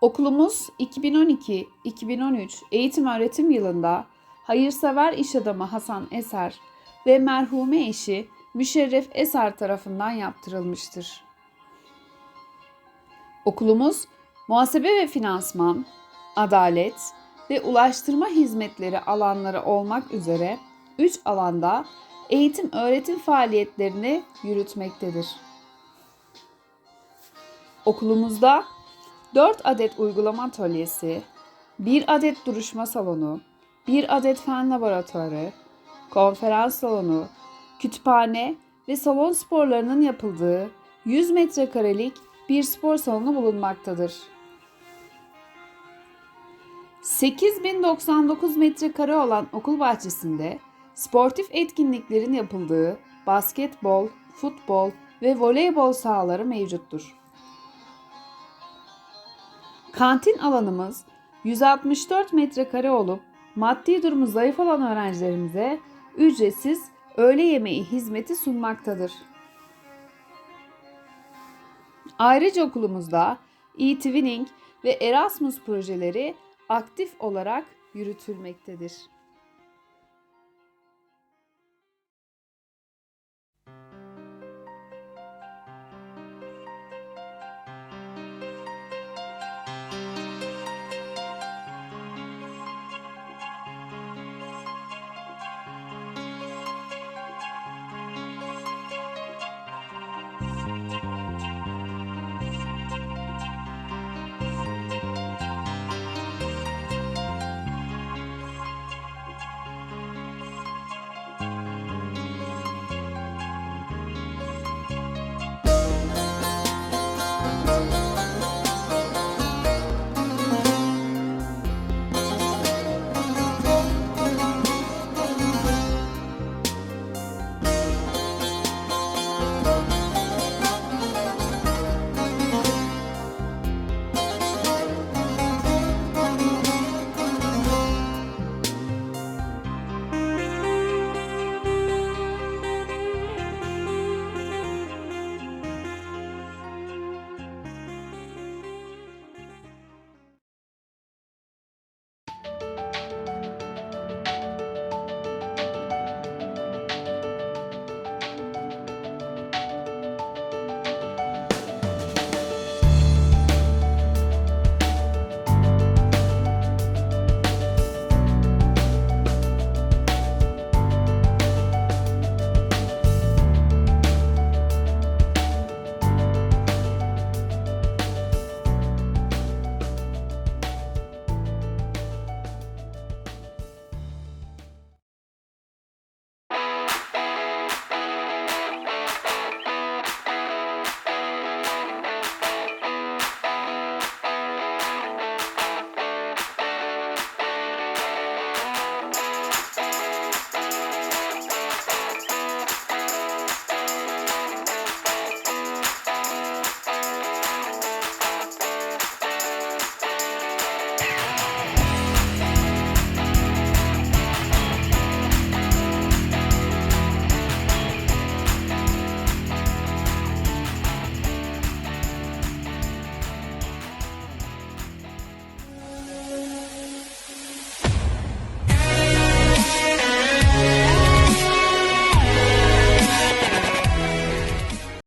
Okulumuz 2012-2013 eğitim öğretim yılında hayırsever iş adamı Hasan Eser ve merhume eşi Müşerref Eser tarafından yaptırılmıştır. Okulumuz muhasebe ve finansman, adalet ve ulaştırma hizmetleri alanları olmak üzere 3 alanda eğitim öğretim faaliyetlerini yürütmektedir. Okulumuzda 4 adet uygulama atölyesi, 1 adet duruşma salonu, 1 adet fen laboratuvarı, konferans salonu, kütüphane ve salon sporlarının yapıldığı 100 metrekarelik bir spor salonu bulunmaktadır. 8099 metrekare olan okul bahçesinde sportif etkinliklerin yapıldığı basketbol, futbol ve voleybol sahaları mevcuttur. Kantin alanımız 164 metrekare olup maddi durumu zayıf olan öğrencilerimize ücretsiz öğle yemeği hizmeti sunmaktadır. Ayrıca okulumuzda e-twinning ve Erasmus projeleri aktif olarak yürütülmektedir.